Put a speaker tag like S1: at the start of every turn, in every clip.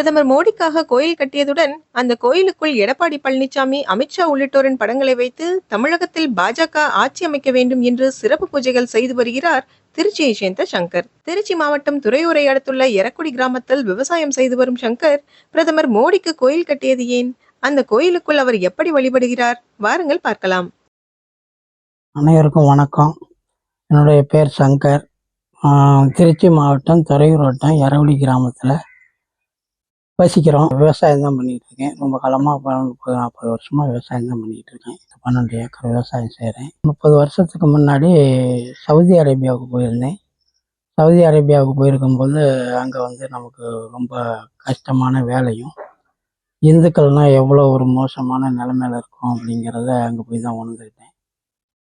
S1: பிரதமர் மோடிக்காக கோயில் கட்டியதுடன் அந்த கோயிலுக்குள் எடப்பாடி பழனிசாமி அமித்ஷா உள்ளிட்டோரின் படங்களை வைத்து தமிழகத்தில் பாஜக ஆட்சி அமைக்க வேண்டும் என்று சிறப்பு பூஜைகள் செய்து வருகிறார் திருச்சியை சேர்ந்த சங்கர். திருச்சி மாவட்டம் துறையூரை அடுத்துள்ள எரக்குடி கிராமத்தில் விவசாயம் செய்து வரும் சங்கர் பிரதமர் மோடிக்கு கோயில் கட்டியது ஏன்? அந்த கோயிலுக்குள் அவர் எப்படி வழிபடுகிறார்? வாருங்கள் பார்க்கலாம்.
S2: அனைவருக்கும் வணக்கம். என்னுடைய பேர் சங்கர். திருச்சி மாவட்டம் துறையூர் வட்டம் எரவடி கிராமத்தில். வசிக்கிறோம் விவசாயம் தான் பண்ணிட்டு இருக்கேன் ரொம்ப காலமாக பன்னெண்டு நாற்பது வருஷமாக விவசாயம் தான் பண்ணிட்டு இருக்கேன் பன்னெண்டு ஏக்கர் விவசாயம் செய்கிறேன் முப்பது வருஷத்துக்கு முன்னாடி சவுதி அரேபியாவுக்கு போயிருந்தேன். சவுதி அரேபியாவுக்கு போயிருக்கும்போது அங்கே வந்து நமக்கு ரொம்ப கஷ்டமான வேலையும் இந்துக்கள்னால் எவ்வளோ ஒரு மோசமான நிலைமையில இருக்கும் அப்படிங்கிறத அங்கே போய் தான் உணர்ந்துக்கிட்டேன்.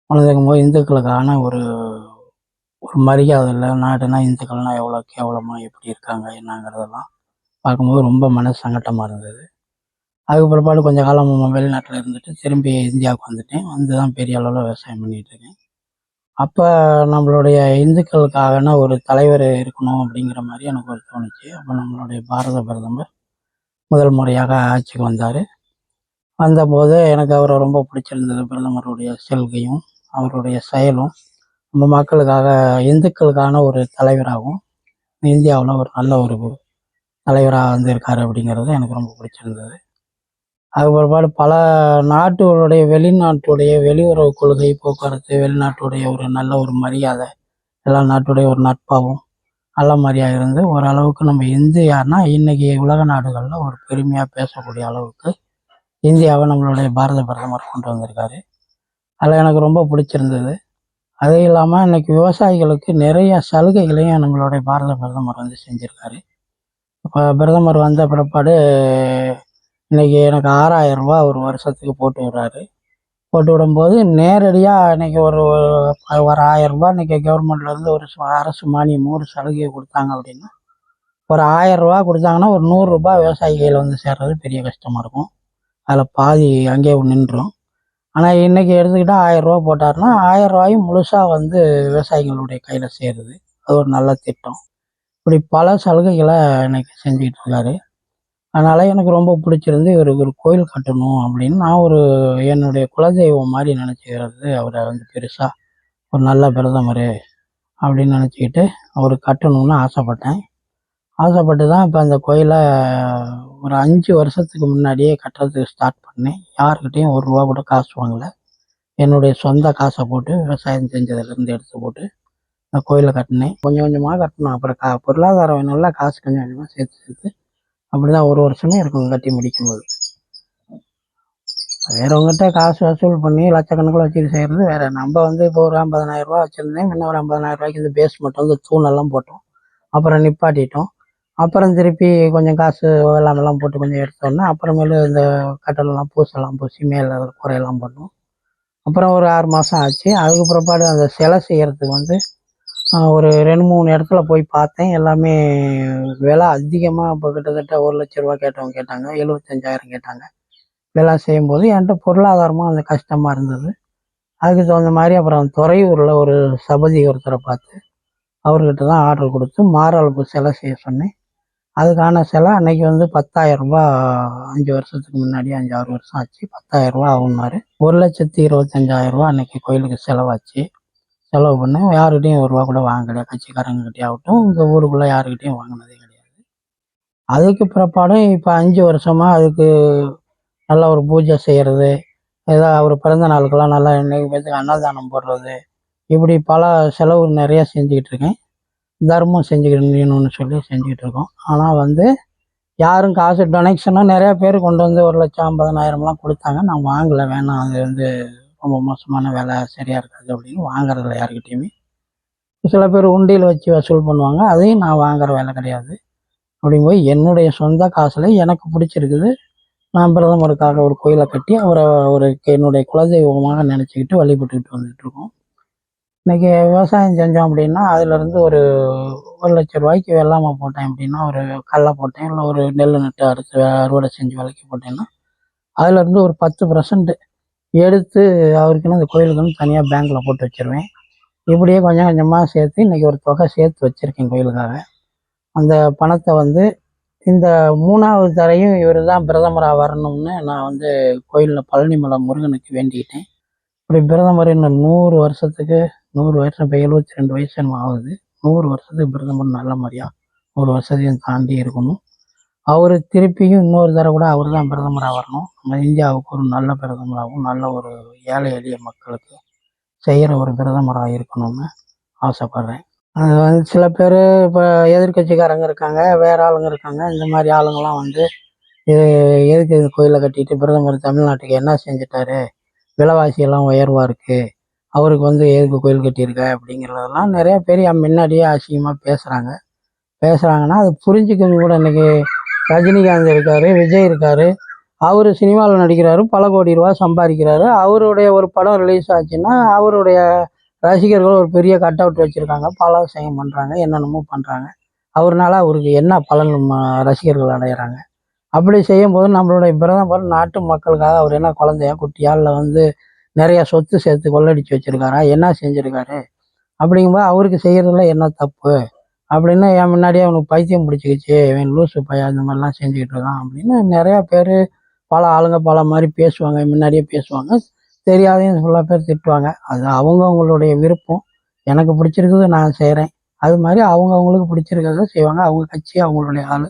S2: உணர்ந்துக்கும் போது இந்துக்களுக்கான ஒரு ஒரு மரியாதை இல்லை. நாடுனா இந்துக்கள்னால் எவ்வளோ கேவலமாக எப்படி இருக்காங்க என்னங்கிறதெல்லாம் பார்க்கும்போது ரொம்ப மனசு சங்கட்டமாக இருந்தது. அதுக்கு பிற்பாடு கொஞ்சம் காலம் வெளிநாட்டில் இருந்துட்டு திரும்பி இந்தியாவுக்கு வந்துட்டேன். வந்து தான் பெரிய அளவில் விவசாயம் பண்ணிகிட்ருக்கேன் இருக்கேன். அப்போ நம்மளுடைய இந்துக்களுக்காகனா ஒரு தலைவர் இருக்கணும் அப்படிங்கிற மாதிரி எனக்கு ஒரு தோணுச்சு. அப்போ நம்மளுடைய பாரத பிரதமர் முதல் முறையாக ஆட்சிக்கு வந்தார். வந்தபோது எனக்கு அவரை ரொம்ப பிடிச்சிருந்தது. பிரதமருடைய செல்கையும் அவருடைய செயலும் நம்ம மக்களுக்காக இந்துக்களுக்கான ஒரு தலைவராகவும் இந்தியாவில் ஒரு நல்ல ஒரு தலைவராக வந்திருக்காரு அப்படிங்கிறது எனக்கு ரொம்ப பிடிச்சிருந்தது. அது பிற்பாடு பல நாட்டுகளுடைய வெளிநாட்டுடைய வெளியுறவு கொள்கை போக்குவரத்து வெளிநாட்டுடைய ஒரு நல்ல ஒரு மரியாதை எல்லா நாட்டுடைய ஒரு நட்பாகவும் நல்ல மாதிரியாக இருந்து ஓரளவுக்கு நம்ம இந்தியானா இன்றைக்கி உலக நாடுகளில் ஒரு பெருமையாக பேசக்கூடிய அளவுக்கு இந்தியாவை நம்மளுடைய பாரத பிரதமர் கொண்டு வந்திருக்காரு. அதில் எனக்கு ரொம்ப பிடிச்சிருந்தது. அது இல்லாமல் இன்னைக்கு விவசாயிகளுக்கு நிறைய சலுகைகளையும் நம்மளுடைய பாரத பிரதமர் வந்து செஞ்சுருக்காரு. இப்போ பிரதமர் வந்த பிற்பாடு இன்றைக்கி எனக்கு ஆறாயிரம் ரூபா ஒரு வருஷத்துக்கு போட்டு விடுறாரு. போட்டு விடும்போது நேரடியாக இன்றைக்கி ஒரு ஒரு ஆயிரம் இன்றைக்கி கவர்மெண்ட்லேருந்து ஒரு அரசு மானியம் ஒரு சலுகையை கொடுத்தாங்க அப்படின்னா ஒரு ஆயிரம் கொடுத்தாங்கன்னா ஒரு நூறுரூபா விவசாயி கையில் வந்து சேர்றது பெரிய கஷ்டமாக இருக்கும். அதில் பாதி அங்கேயே நின்றுடும் ஆனால் இன்றைக்கி எடுத்துக்கிட்டால் ஆயிரம் ரூபா போட்டாருன்னா ஆயிரம் ரூபாயும் முழுசாக வந்து விவசாயிகளுடைய கையில் சேருது. அது ஒரு நல்ல திட்டம். இப்படி பல சலுகைகளை எனக்கு செஞ்சுக்கிட்டு இருக்காரு அதனால் எனக்கு ரொம்ப பிடிச்சிருந்து இவருக்கு ஒரு கோயில் கட்டணும் அப்படின்னு நான் ஒரு என்னுடைய குலதெய்வம் மாதிரி நினச்சிக்கிறது. அவரை வந்து பெருசாக ஒரு நல்ல பிரதமர் அப்படின்னு நினச்சிக்கிட்டு அவர் கட்டணும்னு ஆசைப்பட்டேன். ஆசைப்பட்டு தான் இப்போ அந்த கோயிலை ஒரு அஞ்சு வருஷத்துக்கு முன்னாடியே கட்டுறதுக்கு ஸ்டார்ட் பண்ணேன். யாருக்கிட்டேயும் ஒரு ரூபா கூட காசு வாங்கலை. என்னுடைய சொந்த காசை போட்டு விவசாயம் செஞ்சதுலேருந்து எடுத்து போட்டு அந்த கோயிலை கட்டினேன். கொஞ்சம் கொஞ்சமாக கட்டணும். அப்புறம் கா பொருளாதாரம் வேணும்ல காசு கொஞ்சம் கொஞ்சமாக சேர்த்து சேர்த்து அப்படி தான் ஒரு வருஷமே இருக்கும் கட்டி முடிக்கும்போது. வேறவங்ககிட்ட காசு வசூல் பண்ணி லட்சக்கணக்கில் வச்சுட்டு செய்கிறது வேறு. நம்ம வந்து இப்போ ஒரு ஐம்பதனாயிரரூபா வச்சுருந்தேன். முன்ன ஒரு ஐம்பதனாயிரரூபாய்க்கு இந்த பேஸ் மட்டும் வந்து தூணெல்லாம் போட்டோம். அப்புறம் நிப்பாட்டிட்டோம். அப்புறம் திருப்பி கொஞ்சம் காசு வெள்ளாமெல்லாம் போட்டு கொஞ்சம் எடுத்தோன்னே அப்புறமேலு இந்த கட்டலெல்லாம் பூசெல்லாம் பூசி மேலே குறையெல்லாம் பண்ணோம். அப்புறம் ஒரு ஆறு மாதம் ஆச்சு. அதுக்கு பிற்பாடு அந்த சிலை செய்கிறதுக்கு வந்து ஒரு ரெண்டு மூணு இடத்துல போய் பார்த்தேன். எல்லாமே விலை அதிகமாக இப்போ கிட்டத்தட்ட ஒரு லட்ச ரூபா கேட்டவங்க கேட்டாங்க. எழுபத்தஞ்சாயிரம் கேட்டாங்க. விலை செய்யும்போது என்கிட்ட பொருளாதாரமாக அந்த கஷ்டமாக இருந்தது. அதுக்கு தகுந்த மாதிரி அப்புறம் துறையூரில் ஒரு சபதி ஒருத்தரை பார்த்து அவர்கிட்ட தான் ஆர்டர் கொடுத்து மாரளப்பு சிலை செய்ய சொன்னேன். அதுக்கான சிலை அன்னைக்கு வந்து பத்தாயிரம் அஞ்சு வருஷத்துக்கு முன்னாடி அஞ்சு ஆறு வருஷம் ஆச்சு. பத்தாயிரம் ரூபாய் ஆகுனாரு ஒரு லட்சத்தி இருபத்தஞ்சாயிரம் அன்னைக்கு கோயிலுக்கு செலவாச்சு. செலவு பண்ணேன் யாருக்கிட்டையும் ஒரு ரூபா கூட வாங்க கட்சிக்காரங்ககிட்டே ஆகட்டும். இந்த ஊருக்குள்ளே யாருக்கிட்டையும் வாங்கினதே கிடையாது. அதுக்கு பிற்பாடு இப்போ அஞ்சு வருஷமாக அதுக்கு நல்ல ஒரு பூஜை செய்கிறது ஏதோ அவர் பிறந்த நாளுக்கெல்லாம் நல்லா இன்னைக்கு பேத்துக்கு அன்னதானம் போடுறது இப்படி பல செலவு நிறையா செஞ்சுக்கிட்டு இருக்கேன். தர்மம் செஞ்சுக்கணும்னு சொல்லி செஞ்சுக்கிட்டு இருக்கோம். ஆனால் வந்து யாரும் காசு டொனேஷனும் நிறையா பேர் கொண்டு வந்து ஒரு லட்சம் ஐம்பதனாயிரம்லாம் கொடுத்தாங்க. நான் வாங்கலை. வேணாம். அது வந்து ரொம்ப மோசமான வேலை சரியாக இருக்காது அப்படின்னு வாங்குறதில்ல யாருக்கிட்டேயுமே சில பேர் உண்டியல் வச்சு வசூல் பண்ணுவாங்க அதையும் நான் வாங்குற வேலை கிடையாது. அப்படிங்கும்போது என்னுடைய சொந்த காசில் எனக்கு பிடிச்சிருக்குது. நான் பிரதமருக்காக ஒரு கோயிலை கட்டி அவரை ஒரு என்னுடைய குலதெய்வமாக நினச்சிக்கிட்டு வழிபட்டுக்கிட்டு வந்துட்டு இருக்கோம். இன்னைக்கு விவசாயம் செஞ்சோம் அப்படின்னா அதுலேருந்து ஒரு ஒரு லட்ச ரூபாய்க்கு வெள்ளாமை போட்டேன் அப்படின்னா ஒரு கடலை போட்டேன் இல்லை ஒரு நெல் நட்டு அறுத்து அறுவடை செஞ்சு விலைக்கு போட்டேன்னா அதுலேருந்து ஒரு பத்து பர்சன்ட் எடுத்து அவருக்குன்னு அந்த கோயிலுக்குன்னு தனியாக பேங்க்கில் போட்டு வச்சிருவேன். இப்படியே கொஞ்சம் கொஞ்சமாக சேர்த்து இன்றைக்கி ஒரு தொகை சேர்த்து வச்சுருக்கேன் கோயிலுக்காக. அந்த பணத்தை வந்து இந்த மூணாவது தரையும் இவர் தான் பிரதமராக வரணும்னு நான் வந்து கோயிலில் பழனிமலை முருகனுக்கு வேண்டிக்கிட்டேன். இப்படி பிரதமர் இன்னும் நூறு வருஷத்துக்கு நூறு வருஷம் இப்போ எழுபத்தி ரெண்டு வயசு ஆகுது. நூறு வருஷத்துக்கு பிரதமர் நல்ல மாதிரியா நூறு வருஷத்தையும் தாண்டி இருக்கணும். அவர் திருப்பியும் இன்னொரு தடவை கூட அவர் தான் பிரதமராக வரணும். நம்ம இந்தியாவுக்கு ஒரு நல்ல பிரதமராகவும் நல்ல ஒரு ஏழை எளிய மக்களுக்கு செய்கிற ஒரு பிரதமராக இருக்கணும்னு ஆசைப்பட்றேன். அது வந்து சில பேர் இப்போ எதிர்கட்சிக்காரங்க இருக்காங்க வேற ஆளுங்க இருக்காங்க. இந்த மாதிரி ஆளுங்கெல்லாம் வந்து இது எதுக்கு இது கோயிலை கட்டிட்டு பிரதமர் தமிழ்நாட்டுக்கு என்ன செஞ்சுட்டாரு? விலைவாசியெல்லாம் உயர்வாக இருக்குது அவருக்கு வந்து எதுக்கு கோயில் கட்டியிருக்க? அப்படிங்கிறதெல்லாம் நிறைய பேர் முன்னாடியே அசிங்கமாக பேசுகிறாங்க பேசுகிறாங்கன்னா அது புரிஞ்சுக்கங்க கூட இன்றைக்கி ரஜினிகாந்த் இருக்கார் விஜய் இருக்கார். அவர் சினிமாவில் நடிக்கிறாரு பல கோடி ரூபா சம்பாதிக்கிறாரு. அவருடைய ஒரு படம் ரிலீஸ் ஆச்சுன்னா அவருடைய ரசிகர்கள் ஒரு பெரிய கட் அவுட் வச்சுருக்காங்க. பல விஷயம் பண்ணுறாங்க என்னென்னமோ பண்ணுறாங்க அவர்னால அவருக்கு என்ன பலன் ரசிகர்கள் அடைகிறாங்க அப்படி செய்யும்போது நம்மளுடைய பிரதமர் நாட்டு மக்களுக்காக அவர் என்ன குழந்தையா குட்டியா இல்லை வந்து நிறைய சொத்து சேர்த்து கொள்ளடிச்சு வச்சுருக்காரா என்ன செஞ்சிருக்காரு? அப்படிங்கும்போது அவருக்கு செய்கிறதுல என்ன தப்பு? அப்படின்னு என் முன்னாடியே அவனுக்கு பைத்தியம் பிடிச்சிக்கிச்சு இவன் லூசு பையன் இந்த மாதிரிலாம் செஞ்சுக்கிட்டு இருக்கான் அப்படின்னு நிறையா பேர் பல ஆளுங்க பல மாதிரி பேசுவாங்க முன்னாடியே பேசுவாங்க. தெரியாதையும் சில பேர் திட்டுவாங்க. அது அவங்கவுங்களுடைய விருப்பம். எனக்கு பிடிச்சிருக்குது நான் செய்கிறேன் அது மாதிரி அவங்கவுங்களுக்கு பிடிச்சிருக்கிறத செய்வாங்க. அவங்க கட்சி அவங்களுடைய ஆள்.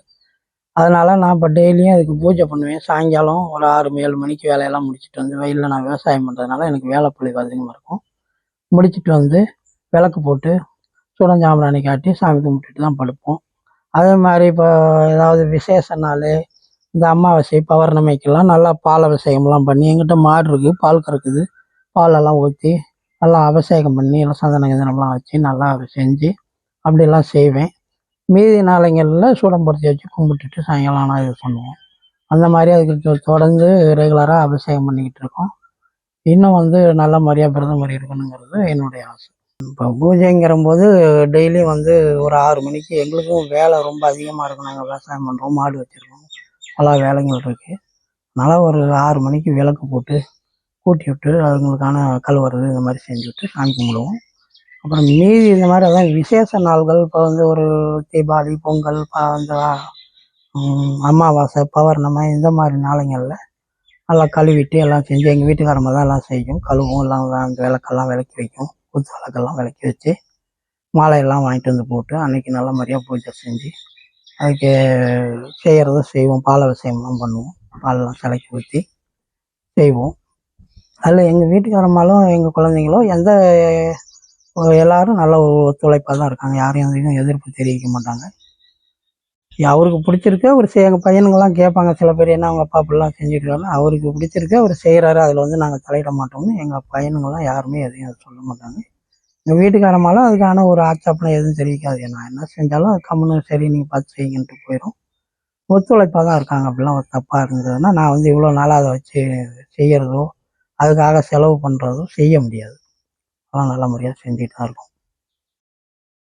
S2: அதனால் நான் இப்போ டெய்லியும் அதுக்கு பூஜை பண்ணுவேன். சாயங்காலம் ஒரு ஆறு ஏழு மணிக்கு வேலையெல்லாம் முடிச்சுட்டு வந்து வெயிலில் நான் விவசாயம் பண்ணுறதுனால எனக்கு வேலை பொழிவு அதிகமாக இருக்கும். முடிச்சுட்டு வந்து விளக்கு போட்டு சுடஞ்சாம்பிராணி காட்டி சாமி கும்பிட்டுட்டு தான் படுப்போம். அதே மாதிரி இப்போ ஏதாவது விசேஷ நாள் இந்த அமாவாசை பௌர்ணமிக்கெல்லாம் நல்லா பால் அபிஷேகம்லாம் பண்ணி எங்கிட்ட மாடு இருக்குது பால் கறக்குது. பாலெல்லாம் ஊற்றி நல்லா அபிஷேகம் பண்ணி எல்லாம் சந்தன கிந்தனம்லாம் வச்சு நல்லா செஞ்சு அப்படிலாம் செய்வேன். மீதி நாளைங்களில் சூடம் பொருத்தி வச்சு கும்பிட்டுட்டு சாயங்காலம் ஆனால் இது பண்ணுவோம். அந்த மாதிரி அதுக்கு தொடர்ந்து ரெகுலராக அபிஷேகம் பண்ணிக்கிட்டு இருக்கோம். இன்னும் வந்து நல்ல மாதிரியாக பிரதமர் இருக்கணுங்கிறது என்னுடைய ஆசை. இப்போ பூஜைங்கிற போது டெய்லியும் வந்து ஒரு ஆறு மணிக்கு எங்களுக்கும் வேலை ரொம்ப அதிகமாக இருக்கும். நாங்கள் விவசாயம் பண்ணுறோம் மாடு வச்சுருக்கோம். பல வேலைகள் இருக்குது அதனால் ஒரு ஆறு மணிக்கு விளக்கு போட்டு கூட்டி விட்டு அதுங்களுக்கான கழுவுறது இந்த மாதிரி செஞ்சு விட்டு சாமி கும்பிடுவோம். அப்புறம் மீதி இந்த மாதிரி அதான் விசேஷ நாள்கள். இப்போ வந்து ஒரு தீபாவளி பொங்கல் இந்த அமாவாசை பௌர்ணமி இந்த மாதிரி நாளைங்களில் நல்லா கழுவிட்டு எல்லாம் செஞ்சு எங்கள் வீட்டுக்காரம்மா தான் எல்லாம் செய்யும். கழுவும் எல்லாம் அந்த விளக்கெல்லாம் விளக்கி வைக்கும். குத்து விளக்கெல்லாம் விளக்கி வச்சு மாலையெல்லாம் வாங்கிட்டு வந்து போட்டு அன்னைக்கு நல்ல மாதிரியாக பூஜை செஞ்சு அதுக்கு செய்கிறத செய்வோம். பால் அபிஷேகம்லாம் பண்ணுவோம். பாலெலாம் சிலைக்கு ஊற்றி செய்வோம். அதில் எங்கள் வீட்டுக்காரம்மாலும் எங்கள் குழந்தைங்களும் எந்த எல்லாரும் நல்ல ஒரு ஒத்துழைப்பாக தான் இருக்காங்க. யாரையும் எதுவும் எதிர்ப்பு தெரிவிக்க மாட்டாங்க. அவருக்கு பிடிச்சிருக்கு அவர் செய் எங்கள் பையனுங்கெல்லாம் கேட்பாங்க சில பேர் என்ன அவங்க அப்பா அப்படிலாம் செஞ்சுக்கிறாங்க அவருக்கு பிடிச்சிருக்கு அவர் செய்கிறாரு அதில் வந்து நாங்கள் தலையிட மாட்டோம்னு எங்கள் பையனுங்கெல்லாம் யாருமே எதையும் சொல்ல மாட்டாங்க. எங்கள் வீட்டுக்காரமாலும் அதுக்கான ஒரு ஆட்சேபனை எதுவும் தெரிவிக்காது. நான் என்ன செஞ்சாலும் அது கம்முன்னு சரி நீங்கள் பார்த்து செய்யுங்கன்ட்டு போயிடும் ஒத்துழைப்பாக தான் இருக்காங்க அப்படிலாம் ஒரு தப்பாக இருந்ததுன்னா நான் வந்து இவ்வளோ நாளாக அதை வச்சு செய்கிறதோ அதுக்காக செலவு பண்ணுறதோ செய்ய முடியாது. அதெல்லாம் நல்ல முறையாக செஞ்சுட்டு தான் இருக்கும்.